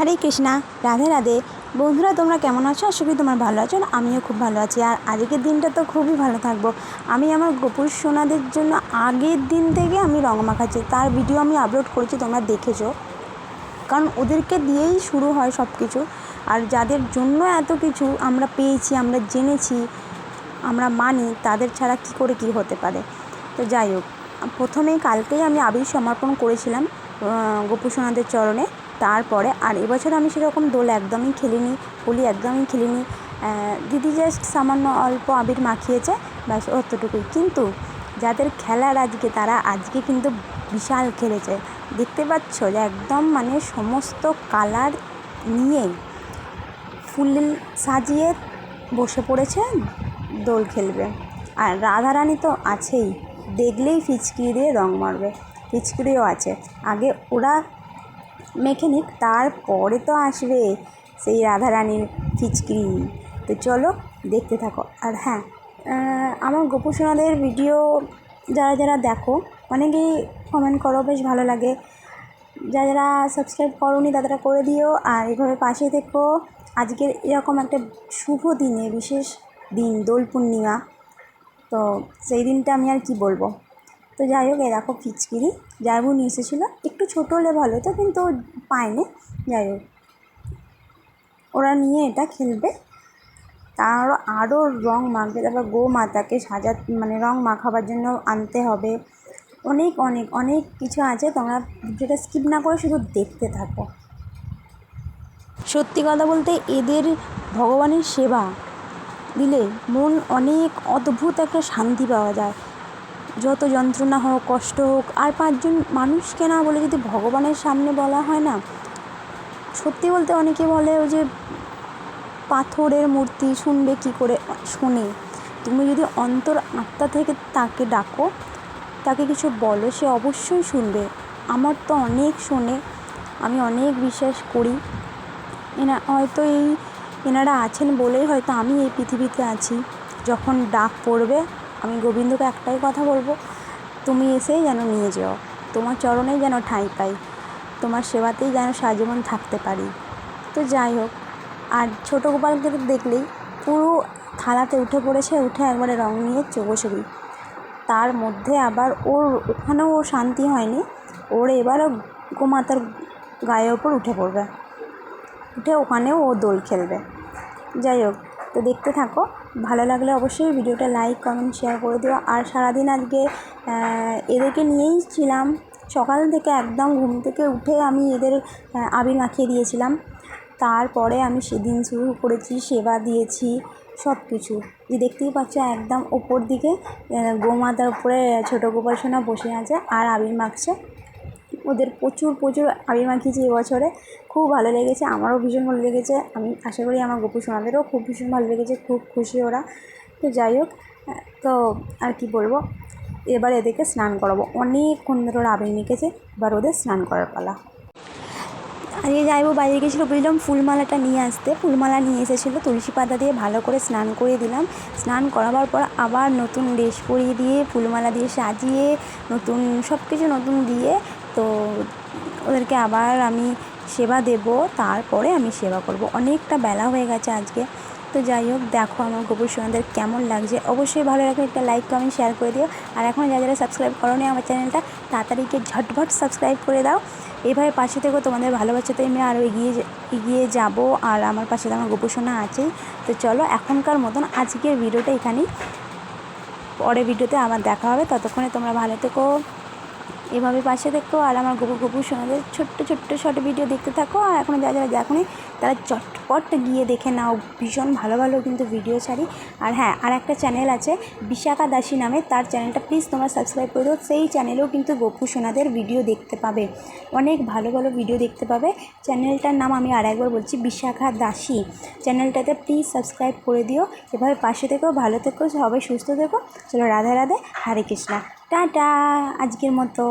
হরে কৃষ্ণা, রাধে রাধে। বন্ধুরা, তোমরা কেমন আছো? আশা করি তোমরা ভালো আছো, আমিও খুব ভালো আছি। আর আজকের দিনটা তো খুবই ভালো থাকব। আমি আমার গোপুর সোনাদের জন্য আগের দিন থেকে আমি রং মাখাচ্ছি। তার ভিডিও আমি আপলোড করেছি, তোমরা দেখেছ। কারণ ওদেরকে দিয়েই শুরু হয় সব কিছু আর যাদের জন্য এত কিছু আমরা পেয়েছি, আমরা জেনেছি, আমরা মানি, তাদের ছাড়া কি করে কি হতে পারে? তো যাই হোক প্রথমেই কালকেই আমি আবির সমর্পণ করেছিলাম গোপু সোনাদের চরণে। তারপরে আর এবছর আমি সেরকম দোল একদমই খেলিনি, হোলি একদমই খেলিনি। দিদি জাস্ট সামান্য অল্প আবির মাখিয়েছে, ব্যাস অতটুকুই। কিন্তু যাদের খেলার আজকে, তারা আজকে কিন্তু বিশাল খেলেছে। দেখতে পাচ্ছ যে একদম মানে সমস্ত কালার নিয়ে ফুল সাজিয়ে বসে পড়েছে দোল খেলবে। আর রাধারানী তো আছেই, দেখলেই ফিচকিরি দিয়ে রং মারবে। ফিচকিরিও আছে। আগে ওরা মেখে নিক, তারপরে তো আসবে সেই রাধারানীর ফিচকিরি তো চলো দেখতে থাকো। আর হ্যাঁ আমার গোপুসোনাদের ভিডিও যারা যারা দেখো, অনেকেই কমেন্ট করো, বেশ ভালো লাগে। যারা যারা সাবস্ক্রাইব করোনি তারা করে দিও। আর এভাবে পাশে থেকো। আজকের এরকম একটা শুভ দিনে, বিশেষ দিন, দোল পূর্ণিমা। তো সেই দিনটা আমি আর কি বলব? তো যাই হোক এই দেখো ফিচকিরি যাইবু, নিয়ে এসেছিল। একটু ছোটো হলে ভালো হতো, কিন্তু পায়নি। যাই হোক, ওরা নিয়ে এটা খেলবে। তার আরও রং মাখবে। তারপর গো মাতাকে সাজা মানে রং মাখাবার জন্য আনতে হবে। অনেক অনেক অনেক কিছু আছে। তোমরা যেটা স্কিপ না করে শুধু দেখতে থাকো। সত্যি কথা বলতে এদের ভগবানের সেবা দিলে মন অনেক অদ্ভুত একটা শান্তি পাওয়া যায়। যত যন্ত্রণা হোক, কষ্ট হোক, আর পাঁচজন মানুষকে না বলে যদি ভগবানের সামনে বলা হয় না, সত্যি বলতে অনেকে বলে ওই যে পাথরের মূর্তি শুনবে কি করে, শোনে। তুমি যদি অন্তর আত্মা থেকে তাকে ডাকো, তাকে কিছু বলো, সে অবশ্যই শুনবে। আমার তো অনেক শোনে, আমি অনেক বিশ্বাস করি। এনা, হয়তো এই এনারা আছেন বলেই হয়তো আমি এই পৃথিবীতে আছি। যখন ডাক পড়বে আমি গোবিন্দকে একটাই কথা বলব, তুমি এসেই যেন নিয়ে যাও। তোমার চরণেই যেন ঠাঁই পাই, তোমার সেবাতেই যেন সাজীবন থাকতে পারি। তো যাই হোক, আর ছোটো গোপালকে দেখলেই পুরো থালাতে উঠে পড়েছে, উঠে একবারে রং নিয়ে চোখোছবি তার মধ্যে আবার ওর, ওখানেও ওর শান্তি হয়নি, ওর এবারও গোমাতার গায়ের ওপর উঠে পড়বে। উঠে ওখানেও ও দোল খেলবে। যাই হোক তো দেখতে থাকো। ভালো লাগলে অবশ্যই ভিডিওটা লাইক কমেন্ট শেয়ার করে দিও। আর সারাদিন আজকে এদেরকে নিয়েই ছিলাম। সকাল থেকে একদম ঘুম থেকে উঠে আমি এদের আবির মাখিয়ে দিয়েছিলাম। তারপরে আমি সেদিন শুরু করেছি, সেবা দিয়েছি সব কিছু যে দেখতেই পাচ্ছ একদম ওপর দিকে গোমাতার উপরে ছোটো গোপাল সোনা বসে আছে আর আবির মাখছে। ওদের প্রচুর প্রচুর আবির মাখিয়েছি এবছরে খুব ভালো লেগেছে, আমারও ভীষণ ভালো লেগেছে। আমি আশা করি আমার গোপু সোনাদেরও খুব ভীষণ ভালো লেগেছে, খুব খুশি ওরা। তো যাই হোক, তো আর কি বলব, এবার এদেরকে স্নান করাবো। অনেকক্ষণ ধরে ওরা আবির মেখেছে এবার ওদের স্নান করার পালা। আজকে যাইবো বাইরে গেছিল বললাম ফুলমালাটা নিয়ে আসতে। ফুলমালা নিয়ে এসেছিল, তুলসী পাতা দিয়ে ভালো করে স্নান করে দিলাম। স্নান করাবার পর আবার নতুন ড্রেস পরিয়ে দিয়ে, ফুলমালা দিয়ে সাজিয়ে, নতুন সব কিছু নতুন দিয়ে ওদেরকে আবার আমি সেবা দেব, তারপরে আমি সেবা করব। অনেকটা বেলা হয়ে গেছে আজকে। তো যাই হোক, দেখো আমার গোপুর সোনাদের কেমন লাগছে। অবশ্যই ভালো লাগলে একটা লাইক কমেন্ট শেয়ার করে দিও। আর এখন যারা যারা সাবস্ক্রাইব করোনি আমার চ্যানেলটা তাড়াতাড়ি গিয়ে ঝটভট সাবস্ক্রাইব করে দাও। এভাবে পাশে থেকেও তোমাদের ভালোবাসাতে আমি আরও এগিয়ে এগিয়ে যাব। আর আমার পাশে তো আমার গোপুর সোনা আছেই। তো চলো, এখনকার মতন আজকের ভিডিওটা এখানেই। পরে ভিডিওতে আবার দেখা হবে। ততক্ষণে তোমরা ভালো থেকো। এভাবে পাশে দেখো আর আমার গোপু গোপু সোনাদের ছোট্ট ছোট্ট শর্ট ভিডিও দেখতে থাকো। আর এখনও যারা যারা দেখোনি, তারা চটপট গিয়ে দেখে নাও। ভীষণ ভালো ভালো কিন্তু ভিডিও ছাড়ি। আর হ্যাঁ আর একটা চ্যানেল আছে, বিশাখা দাসী নামে। তার চ্যানেলটা প্লিজ তোমরা সাবস্ক্রাইব করে দিও। সেই চ্যানেলেও কিন্তু গপু সোনাদের ভিডিও দেখতে পাবে। অনেক ভালো ভালো ভিডিও দেখতে পাবে। চ্যানেলটার নাম আমি আর একবার বলছি, বিশাখা দাসী চ্যানেলটাতে প্লিজ সাবস্ক্রাইব করে দিও। এভাবে পাশে থেকো, ভালো থেকো, সবাই সুস্থ থেকো। চলো রাধা রাধে, হরে কৃষ্ণা। টাটা, আজকের মতো।